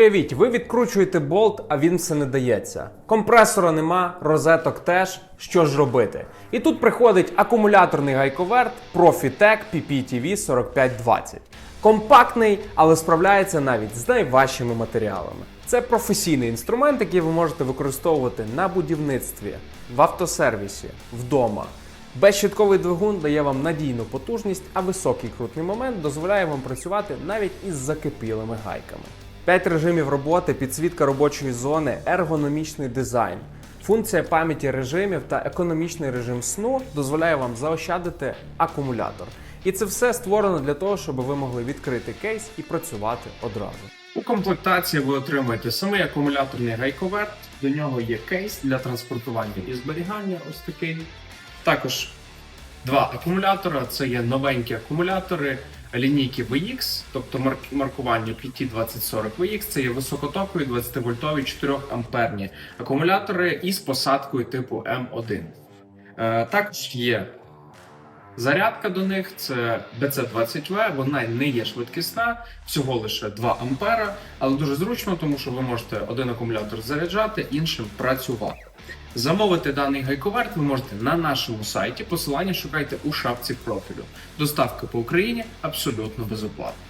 Уявіть, ви відкручуєте болт, а він все не дається. Компресора нема, розеток теж. Що ж робити? І тут приходить акумуляторний гайковерт Profitec PPTV 4520. Компактний, але справляється навіть з найважчими матеріалами. Це професійний інструмент, який ви можете використовувати на будівництві, в автосервісі, вдома. Безщитковий двигун дає вам надійну потужність, а високий крутний момент дозволяє вам працювати навіть із закипілими гайками. 5 режимів роботи, підсвітка робочої зони, ергономічний дизайн. Функція пам'яті режимів та економічний режим сну дозволяє вам заощадити акумулятор. І це все створено для того, щоб ви могли відкрити кейс і працювати одразу. У комплектації ви отримаєте самий акумуляторний гайковерт. До нього є кейс для транспортування і зберігання. Ось такий. Також два акумулятора. Це є новенькі акумулятори лінійки VX, тобто марк- маркування PT2040 VX. Це є високотокові 20-вольтові 4 амперні акумулятори із посадкою типу М1. Е, також є зарядка до них. Це BC20V, вона не є швидкісна, всього лише 2 ампера, але дуже зручно, тому що ви можете один акумулятор заряджати, іншим працювати. Замовити даний гайковерт ви можете на нашому сайті. Посилання шукайте у шапці профілю. Доставка по Україні абсолютно безоплатна.